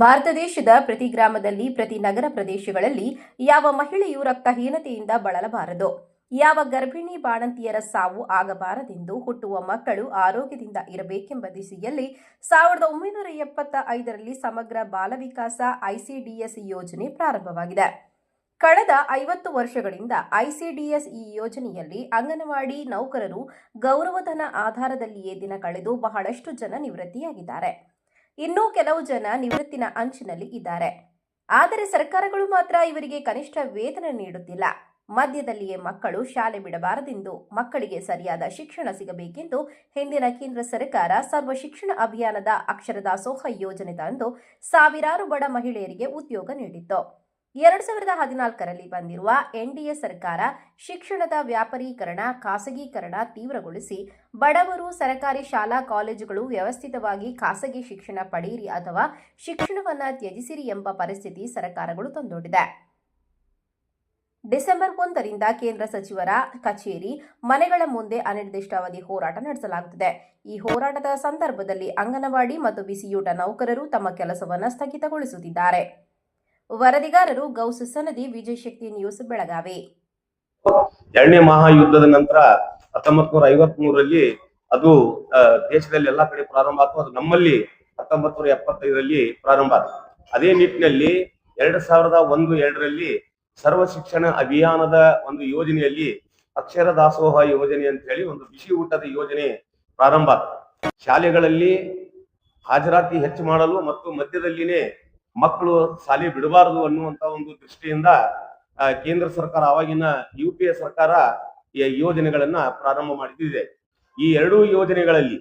ಭಾರತ ದೇಶದ ಪ್ರತಿ ಗ್ರಾಮದಲ್ಲಿ, ಪ್ರತಿ ನಗರ ಪ್ರದೇಶಗಳಲ್ಲಿ ಯಾವ ಮಹಿಳೆಯು ರಕ್ತಹೀನತೆಯಿಂದ ಬಳಲಬಾರದು? ಯಾವ ಗರ್ಭಿಣಿ ಬಾಣಂತಿಯರ ಸಾವು ಆಗಬಾರದೆಂದು ಹುಟ್ಟುವ ಮಕ್ಕಳು ಆರೋಗ್ಯದಿಂದ ಇರಬೇಕೆಂಬ ದಿಸೆಯಲ್ಲಿ ಸಾವಿರದ ಒಂಬೈನೂರ ಎಪ್ಪತ್ತ ಐದರಲ್ಲಿ ಸಮಗ್ರ ಬಾಲ ವಿಕಾಸ ಐಸಿಡಿಎಸ್ ಯೋಜನೆ ಪ್ರಾರಂಭವಾಗಿದೆ. ಕಳೆದ ಐವತ್ತು ವರ್ಷಗಳಿಂದ ಐಸಿಡಿಎಸ್ ಈ ಯೋಜನೆಯಲ್ಲಿ ಅಂಗನವಾಡಿ ನೌಕರರು ಗೌರವಧನ ಆಧಾರದಲ್ಲಿಯೇ ದಿನ ಕಳೆದು ಬಹಳಷ್ಟು ಜನ ನಿವೃತ್ತಿಯಾಗಿದ್ದಾರೆ. ಇನ್ನೂ ಕೆಲವು ಜನ ನಿವೃತ್ತಿನ ಅಂಚಿನಲ್ಲಿ ಇದ್ದಾರೆ. ಆದರೆ ಸರ್ಕಾರಗಳು ಮಾತ್ರ ಇವರಿಗೆ ಕನಿಷ್ಠ ವೇತನ ನೀಡುತ್ತಿಲ್ಲ. ಮಧ್ಯದಲ್ಲಿಯೇ ಮಕ್ಕಳು ಶಾಲೆ ಬಿಡಬಾರದೆಂದು, ಮಕ್ಕಳಿಗೆ ಸರಿಯಾದ ಶಿಕ್ಷಣ ಸಿಗಬೇಕೆಂದು ಹಿಂದಿನ ಕೇಂದ್ರ ಸರ್ಕಾರ ಸರ್ವ ಶಿಕ್ಷಣ ಅಭಿಯಾನದ ಅಕ್ಷರದಾಸೋಹ ಯೋಜನೆ ತಂದು ಸಾವಿರಾರು ಬಡ ಮಹಿಳೆಯರಿಗೆ ಉದ್ಯೋಗ ನೀಡಿತ್ತು. ಎರಡ್ ಸಾವಿರದ ಹದಿನಾಲ್ಕರಲ್ಲಿ ಬಂದಿರುವ ಎನ್ಡಿಎ ಸರ್ಕಾರ ಶಿಕ್ಷಣದ ವ್ಯಾಪಾರೀಕರಣ, ಖಾಸಗೀಕರಣ ತೀವ್ರಗೊಳಿಸಿ ಬಡವರು ಸರ್ಕಾರಿ ಶಾಲಾ ಕಾಲೇಜುಗಳು ವ್ಯವಸ್ಥಿತವಾಗಿ ಖಾಸಗಿ ಶಿಕ್ಷಣ ಪಡೆಯಿರಿ ಅಥವಾ ಶಿಕ್ಷಣವನ್ನು ತ್ಯಜಿಸಿರಿ ಎಂಬ ಪರಿಸ್ಥಿತಿ ಸರ್ಕಾರಗಳು ತಂದೊಡ್ಡಿದೆ. ಡಿಸೆಂಬರ್ ಒಂದರಿಂದ ಕೇಂದ್ರ ಸಚಿವರ ಕಚೇರಿ ಮನೆಗಳ ಮುಂದೆ ಅನಿರ್ದಿಷ್ಟಾವಧಿ ಹೋರಾಟ ನಡೆಸಲಾಗುತ್ತಿದೆ. ಈ ಹೋರಾಟದ ಸಂದರ್ಭದಲ್ಲಿ ಅಂಗನವಾಡಿ ಮತ್ತು ಬಿಸಿಯೂಟ ನೌಕರರು ತಮ್ಮ ಕೆಲಸವನ್ನು ಸ್ಥಗಿತಗೊಳಿಸುತ್ತಿದ್ದಾರೆ. ವರದಿಗಾರರು ಗೌಸು ಸನದಿ ವಿಜಯಶಕ್ತಿ ನ್ಯೂಸ್ ಬೆಳಗಾವಿ. ಎರಡನೇ ಮಹಾಯುದ್ಧದ ನಂತರ ಹತ್ತೊಂಬತ್ ನೂರ ಐವತ್ ಮೂರರಲ್ಲಿ ಅದು ದೇಶದಲ್ಲಿ ಎಲ್ಲಾ ಕಡೆ ಪ್ರಾರಂಭ ಆಯ್ತು ಅದು ನಮ್ಮಲ್ಲಿ ಹತ್ತೊಂಬತ್ ನೂರ ಎಪ್ಪತ್ತೈದರಲ್ಲಿ ಪ್ರಾರಂಭ ಆಯ್ತು ಅದೇ ನಿಟ್ಟಿನಲ್ಲಿ ಎರಡ್ ಸಾವಿರದ ಒಂದು ಎರಡರಲ್ಲಿ ಸರ್ವ ಶಿಕ್ಷಣ ಅಭಿಯಾನದ ಒಂದು ಯೋಜನೆಯಲ್ಲಿ ಅಕ್ಷರ ದಾಸೋಹ ಯೋಜನೆ ಅಂತ ಹೇಳಿ ಒಂದು ಬಿಸಿ ಊಟದ ಯೋಜನೆ ಪ್ರಾರಂಭ ಆಯ್ತು ಶಾಲೆಗಳಲ್ಲಿ ಹಾಜರಾತಿ ಹೆಚ್ಚು ಮಾಡಲು ಮತ್ತು ಮಧ್ಯದಲ್ಲಿನೇ ಮಕ್ಕಳು ಶಾಲೆ ಬಿಡಬಾರದು ಅನ್ನುವಂತ ಒಂದು ದೃಷ್ಟಿಯಿಂದ ಕೇಂದ್ರ ಸರ್ಕಾರ ಅವಾಗಿನ ಯು ಪಿ ಎ ಸರ್ಕಾರ ಈ ಯೋಜನೆಗಳನ್ನ ಪ್ರಾರಂಭ ಮಾಡಿದ್ದಿದೆ. ಈ ಎರಡೂ ಯೋಜನೆಗಳಲ್ಲಿ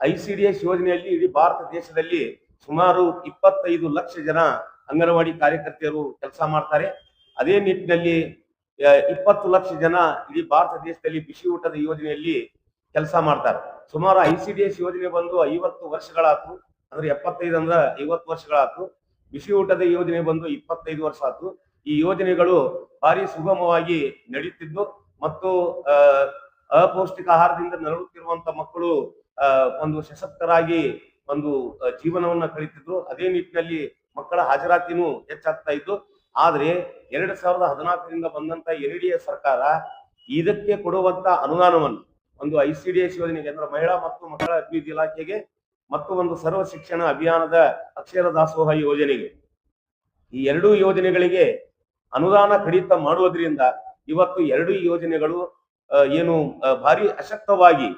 ಐ ಸಿ ಡಿ ಎಸ್ ಯೋಜನೆಯಲ್ಲಿ ಇಡೀ ಭಾರತ ದೇಶದಲ್ಲಿ ಸುಮಾರು ಇಪ್ಪತ್ತೈದು ಲಕ್ಷ ಜನ ಅಂಗನವಾಡಿ ಕಾರ್ಯಕರ್ತೆಯರು ಕೆಲಸ ಮಾಡ್ತಾರೆ. ಅದೇ ನಿಟ್ಟಿನಲ್ಲಿ ಇಪ್ಪತ್ತು ಲಕ್ಷ ಜನ ಇಡೀ ಭಾರತ ದೇಶದಲ್ಲಿ ಬಿಸಿ ಊಟದ ಯೋಜನೆಯಲ್ಲಿ ಕೆಲಸ ಮಾಡ್ತಾರೆ. ಸುಮಾರು ಐ ಯೋಜನೆ ಬಂದು ಐವತ್ತು ವರ್ಷಗಳಾತು. ಅಂದ್ರೆ ಎಪ್ಪತ್ತೈದು ಅಂದ್ರೆ ಐವತ್ತು ವರ್ಷಗಳಾತು ಬಿಸಿ ಊಟದ ಯೋಜನೆ ಬಂದು ಇಪ್ಪತ್ತೈದು ವರ್ಷ ಆತು. ಈ ಯೋಜನೆಗಳು ಭಾರಿ ಸುಗಮವಾಗಿ ನಡೆಯುತ್ತಿದ್ದು ಮತ್ತು ಅಪೌಷ್ಟಿಕ ಆಹಾರದಿಂದ ನರಳುತ್ತಿರುವಂತ ಮಕ್ಕಳು ಒಂದು ಸಶಕ್ತರಾಗಿ ಒಂದು ಜೀವನವನ್ನ ಕಳೀತಿದ್ರು. ಅದೇ ನಿಟ್ಟಿನಲ್ಲಿ ಮಕ್ಕಳ ಹಾಜರಾತಿನೂ ಹೆಚ್ಚಾಗ್ತಾ ಇತ್ತು. ಆದ್ರೆ ಎರಡ್ ಸಾವಿರದ ಹದಿನಾಲ್ಕರಿಂದ ಬಂದಂತ ಎನ್ ಡಿ ಎ ಸರ್ಕಾರ ಇದಕ್ಕೆ ಕೊಡುವಂತ ಅನುದಾನವನ್ನು ಒಂದು ಐ ಸಿ ಡಿ ಎಸ್ ಯೋಜನೆಗೆ ಅಂದ್ರೆ ಮಹಿಳಾ ಮತ್ತು ಮಕ್ಕಳ ಅಭಿವೃದ್ಧಿ ಇಲಾಖೆಗೆ ಮತ್ತು ಒಂದು ಸರ್ವ ಶಿಕ್ಷಣ ಅಭಿಯಾನದ ಅಕ್ಷರ ದಾಸೋಹ ಯೋಜನೆಗೆ. ಈ ಎರಡೂ ಯೋಜನೆಗಳಿಗೆ ಅನುದಾನ ಕಡಿತ ಮಾಡುವುದರಿಂದ ಇವತ್ತು ಎರಡು ಯೋಜನೆಗಳು ಏನು ಭಾರಿ ಅಶಕ್ತವಾಗಿ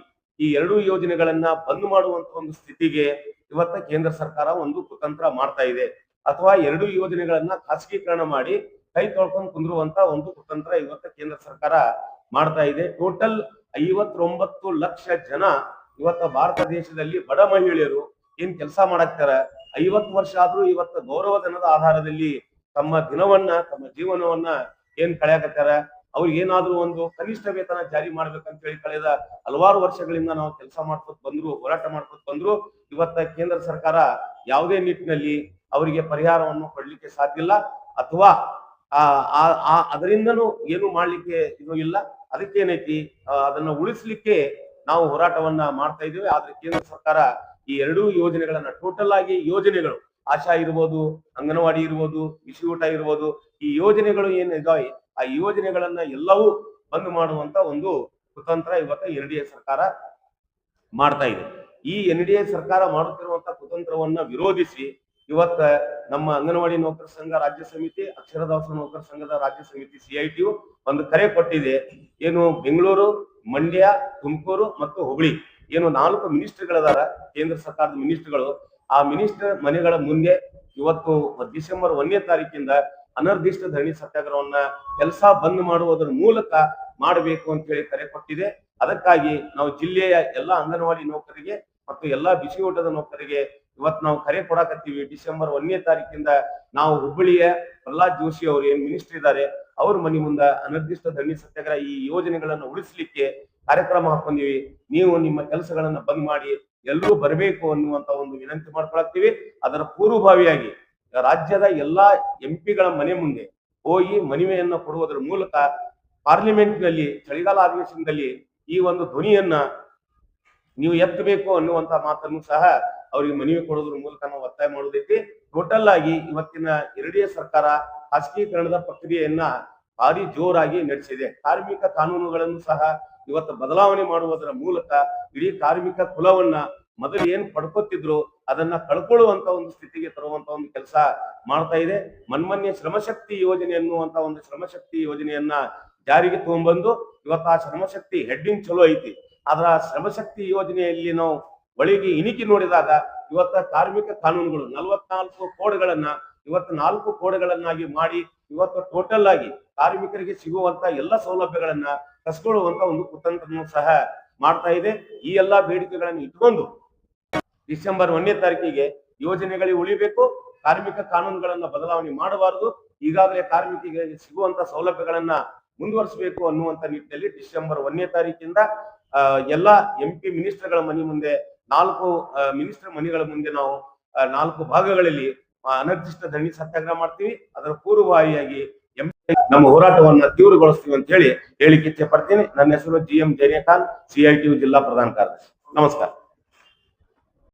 ಈ ಎರಡೂ ಯೋಜನೆಗಳನ್ನ ಬಂದ್ ಮಾಡುವಂತ ಒಂದು ಸ್ಥಿತಿಗೆ ಇವತ್ತ ಕೇಂದ್ರ ಸರ್ಕಾರ ಒಂದು ಕುತಂತ್ರ ಮಾಡ್ತಾ ಇದೆ. ಅಥವಾ ಎರಡು ಯೋಜನೆಗಳನ್ನ ಖಾಸಗೀಕರಣ ಮಾಡಿ ಕೈ ತೊಳ್ಕೊಂಡು ಕುಂದಿರುವಂತ ಒಂದು ಕುತಂತ್ರ ಇವತ್ತ ಕೇಂದ್ರ ಸರ್ಕಾರ ಮಾಡ್ತಾ ಇದೆ. ಟೋಟಲ್ ಐವತ್ತೊಂಬತ್ತು ಲಕ್ಷ ಜನ ಇವತ್ತ ಭಾರತ ದೇಶದಲ್ಲಿ ಬಡ ಮಹಿಳೆಯರು ಏನ್ ಕೆಲಸ ಮಾಡಾಕ್ತಾರ? ಐವತ್ತು ವರ್ಷ ಆದ್ರೂ ಇವತ್ತ ಗೌರವಧನದ ಆಧಾರದಲ್ಲಿ ತಮ್ಮ ದಿನವನ್ನ, ತಮ್ಮ ಜೀವನವನ್ನ ಏನ್ ಕಳೆಯಾಕತ್ತಾರ? ಅವ್ರಿಗೆ ಏನಾದ್ರೂ ಒಂದು ಕನಿಷ್ಠ ವೇತನ ಜಾರಿ ಮಾಡ್ಬೇಕಂತ ಹೇಳಿ ಕಳೆದ ಹಲವಾರು ವರ್ಷಗಳಿಂದ ನಾವು ಕೆಲಸ ಮಾಡ್ಕೊತ ಬಂದ್ರು, ಹೋರಾಟ ಮಾಡ್ಕೊತ ಬಂದ್ರು. ಇವತ್ತ ಕೇಂದ್ರ ಸರ್ಕಾರ ಯಾವುದೇ ನಿಟ್ಟಿನಲ್ಲಿ ಅವರಿಗೆ ಪರಿಹಾರವನ್ನು ಕೊಡ್ಲಿಕ್ಕೆ ಸಾಧ್ಯ ಇಲ್ಲ. ಅಥವಾ ಆ ಅದರಿಂದನೂ ಏನು ಮಾಡ್ಲಿಕ್ಕೆ ಇದು ಇಲ್ಲ. ಅದಕ್ಕೇನೈತಿ? ಏನೈತಿ ಅದನ್ನ ಉಳಿಸ್ಲಿಕ್ಕೆ ನಾವು ಹೋರಾಟವನ್ನ ಮಾಡ್ತಾ ಇದ್ದೇವೆ. ಆದ್ರೆ ಕೇಂದ್ರ ಸರ್ಕಾರ ಈ ಎರಡೂ ಯೋಜನೆಗಳನ್ನ ಟೋಟಲ್ ಆಗಿ ಯೋಜನೆಗಳು, ಆಶಾ ಇರ್ಬೋದು, ಅಂಗನವಾಡಿ ಇರ್ಬೋದು ಬಿಸಿ ಊಟ ಇರ್ಬೋದು, ಈ ಯೋಜನೆಗಳು ಏನ್ ಆ ಯೋಜನೆಗಳನ್ನ ಎಲ್ಲವೂ ಬಂದ್ ಮಾಡುವಂತ ಒಂದು ಕುತಂತ್ರ ಇವತ್ತ ಎನ್ ಸರ್ಕಾರ ಮಾಡ್ತಾ ಇದೆ. ಈ ಎನ್ ಸರ್ಕಾರ ಮಾಡುತ್ತಿರುವಂತ ಕುತಂತ್ರವನ್ನ ವಿರೋಧಿಸಿ ಇವತ್ತ ನಮ್ಮ ಅಂಗನವಾಡಿ ನೌಕರ ಸಂಘ ರಾಜ್ಯ ಸಮಿತಿ, ಅಕ್ಷರದಾಸ ನೌಕರ ಸಂಘದ ರಾಜ್ಯ ಸಮಿತಿ ಸಿಐಟಿಯು ಒಂದು ಕರೆ ಕೊಟ್ಟಿದೆ. ಏನು, ಬೆಂಗಳೂರು ಮಂಡ್ಯ, ತುಮಕೂರು ಮತ್ತು ಹುಬ್ಳಿ. ಏನು ನಾಲ್ಕು ಮಿನಿಸ್ಟರ್ಗಳದಾರ, ಕೇಂದ್ರ ಸರ್ಕಾರದ ಮಿನಿಸ್ಟರ್ಗಳು. ಆ ಮಿನಿಸ್ಟರ್ ಮನೆಗಳ ಮುಂದೆ ಇವತ್ತು ಡಿಸೆಂಬರ್ ಒಂದನೇ ತಾರೀಕಿಂದ ಅನಿರ್ದಿಷ್ಟ ಧರಣಿ ಸತ್ಯಾಗ್ರಹವನ್ನ ಕೆಲಸ ಬಂದ್ ಮಾಡುವುದರ ಮೂಲಕ ಮಾಡಬೇಕು ಅಂತ ಹೇಳಿ ಕರೆ ಕೊಟ್ಟಿದೆ. ಅದಕ್ಕಾಗಿ ನಾವು ಜಿಲ್ಲೆಯ ಎಲ್ಲಾ ಅಂಗನವಾಡಿ ನೌಕರಿಗೆ ಮತ್ತು ಎಲ್ಲಾ ಬಿಸಿ ಊಟದ ನೌಕರಿಗೆ ಇವತ್ತು ನಾವು ಕರೆ ಕೊಡಾಕತ್ತೀವಿ. ಡಿಸೆಂಬರ್ ಒಂದನೇ ತಾರೀಕಿಂದ ನಾವು ಹುಬ್ಬಳ್ಳಿಯ ಪ್ರಹ್ಲಾದ್ ಜೋಶಿ ಅವರು ಏನ್ ಮಿನಿಸ್ಟರ್ ಇದ್ದಾರೆ ಅವ್ರ ಮನೆ ಮುಂದ ಅನಿರ್ದಿಷ್ಟ ಧರಣಿ ಸತ್ಯಾಗ್ರಹ ಈ ಯೋಜನೆಗಳನ್ನ ಉಳಿಸ್ಲಿಕ್ಕೆ ಕಾರ್ಯಕ್ರಮ ಹಾಕೊಂಡಿವಿ ನೀವು ನಿಮ್ಮ ಕೆಲಸಗಳನ್ನ ಬಂದ್ ಮಾಡಿ ಎಲ್ಲರೂ ಬರಬೇಕು ಅನ್ನುವಂತ ಒಂದು ವಿನಂತಿ ಮಾಡ್ಕೊಳತ್ತೀವಿ. ಅದರ ಪೂರ್ವಭಾವಿಯಾಗಿ ರಾಜ್ಯದ ಎಲ್ಲಾ ಎಂಪಿಗಳ ಮನೆ ಮುಂದೆ ಹೋಗಿ ಮನವಿಯನ್ನ ಕೊಡುವುದರ ಮೂಲಕ ಪಾರ್ಲಿಮೆಂಟ್ನಲ್ಲಿ ಚಳಿಗಾಲ ಅಧಿವೇಶನದಲ್ಲಿ ಈ ಒಂದು ಧ್ವನಿಯನ್ನ ನೀವು ಎತ್ತಬೇಕು ಅನ್ನುವಂತ ಮಾತನ್ನು ಸಹ ಅವರಿಗೆ ಮನವಿ ಕೊಡೋದ್ರ ಮೂಲಕ ನಾವು ಒತ್ತಾಯ ಮಾಡೋದೈತಿ. ಟೋಟಲ್ ಆಗಿ ಇವತ್ತಿನ ಎರಡೇ ಸರ್ಕಾರ ಖಾಸಗೀಕರಣದ ಪ್ರಕ್ರಿಯೆಯನ್ನ ಭಾರಿ ಜೋರಾಗಿ ನಡೆಸಿದೆ. ಕಾರ್ಮಿಕ ಕಾನೂನುಗಳನ್ನು ಸಹ ಇವತ್ತು ಬದಲಾವಣೆ ಮಾಡುವುದರ ಮೂಲಕ ಇಡೀ ಕಾರ್ಮಿಕ ಕುಲವನ್ನ ಮೊದಲು ಏನ್ ಪಡ್ಕೊತಿದ್ರು ಅದನ್ನ ಕಳ್ಕೊಳ್ಳುವಂತ ಒಂದು ಸ್ಥಿತಿಗೆ ತರುವಂತ ಒಂದು ಕೆಲಸ ಮಾಡ್ತಾ ಇದೆ. ಮನ್ಮನ್ಯ ಶ್ರಮಶಕ್ತಿ ಯೋಜನೆ ಅನ್ನುವಂತ ಒಂದು ಶ್ರಮಶಕ್ತಿ ಯೋಜನೆಯನ್ನ ಜಾರಿಗೆ ತಗೊಂಡ್ಬಂದು ಇವತ್ತು ಆ ಶ್ರಮಶಕ್ತಿ ಹೆಡ್ಡಿಂಗ್ ಚಲೋ ಐತಿ. ಆದ್ರ ಶ್ರಮಶಕ್ತಿ ಯೋಜನೆಯಲ್ಲಿ ನಾವು ಒಳಗೆ ಇಣಿಕಿ ನೋಡಿದಾಗ ಇವತ್ತ ಕಾರ್ಮಿಕ ಕಾನೂನುಗಳು ನಲವತ್ನಾಲ್ಕು ಕೋಡ್ಗಳನ್ನ, ಇವತ್ತು ನಾಲ್ಕು ಕೋಡ್ಗಳನ್ನಾಗಿ ಮಾಡಿ ಇವತ್ತು ಟೋಟಲ್ ಆಗಿ ಕಾರ್ಮಿಕರಿಗೆ ಸಿಗುವಂತ ಎಲ್ಲ ಸೌಲಭ್ಯಗಳನ್ನ ಕಸ್ಕೊಳ್ಳುವಂತ ಒಂದು ಕುತಂತ್ರನು ಸಹ ಮಾಡ್ತಾ ಇದೆ. ಈ ಎಲ್ಲಾ ಬೇಡಿಕೆಗಳನ್ನು ಇಟ್ಕೊಂಡು ಡಿಸೆಂಬರ್ ಒಂದನೇ ತಾರೀಕಿಗೆ ಯೋಜನೆಗಳಿಗೆ ಉಳಿಬೇಕು. ಕಾರ್ಮಿಕ ಕಾನೂನುಗಳನ್ನ ಬದಲಾವಣೆ ಮಾಡಬಾರದು. ಈಗಾಗಲೇ ಕಾರ್ಮಿಕರಿಗೆ ಸಿಗುವಂತ ಸೌಲಭ್ಯಗಳನ್ನ ಮುಂದುವರಿಸಬೇಕು ಅನ್ನುವಂತ ನಿಟ್ಟಿನಲ್ಲಿ ಡಿಸೆಂಬರ್ ಒಂದನೇ ತಾರೀಕಿಂದ ಎಲ್ಲಾ ಎಂ ಪಿ ಮಿನಿಸ್ಟರ್ಗಳ ಮನೆ ಮುಂದೆ ನಾಲ್ಕು ಮಿನಿಸ್ಟರ್ ಮನೆಗಳ ಮುಂದೆ ನಾವು ನಾಲ್ಕು ಭಾಗಗಳಲ್ಲಿ ಅನಿರ್ದಿಷ್ಟ ಧರಣಿ ಸತ್ಯಾಗ್ರಹ ಮಾಡ್ತೀವಿ. ಅದರ ಪೂರ್ವಭಾವಿಯಾಗಿ ನಮ್ಮ ಹೋರಾಟವನ್ನ ತೀವ್ರಗೊಳಿಸ್ತೀವಿ ಅಂತ ಹೇಳಿ ಹೇಳಿಕೆ ಇಚ್ಛೆ ಪಡ್ತೀನಿ. ನನ್ನ ಹೆಸರು ಜಿ ಎಂ ಸಿಐಟಿ ಸಿಐಟಿಯು ಜಿಲ್ಲಾ ಪ್ರಧಾನ ಕಾರ್ಯದರ್ಶಿ. ನಮಸ್ಕಾರ.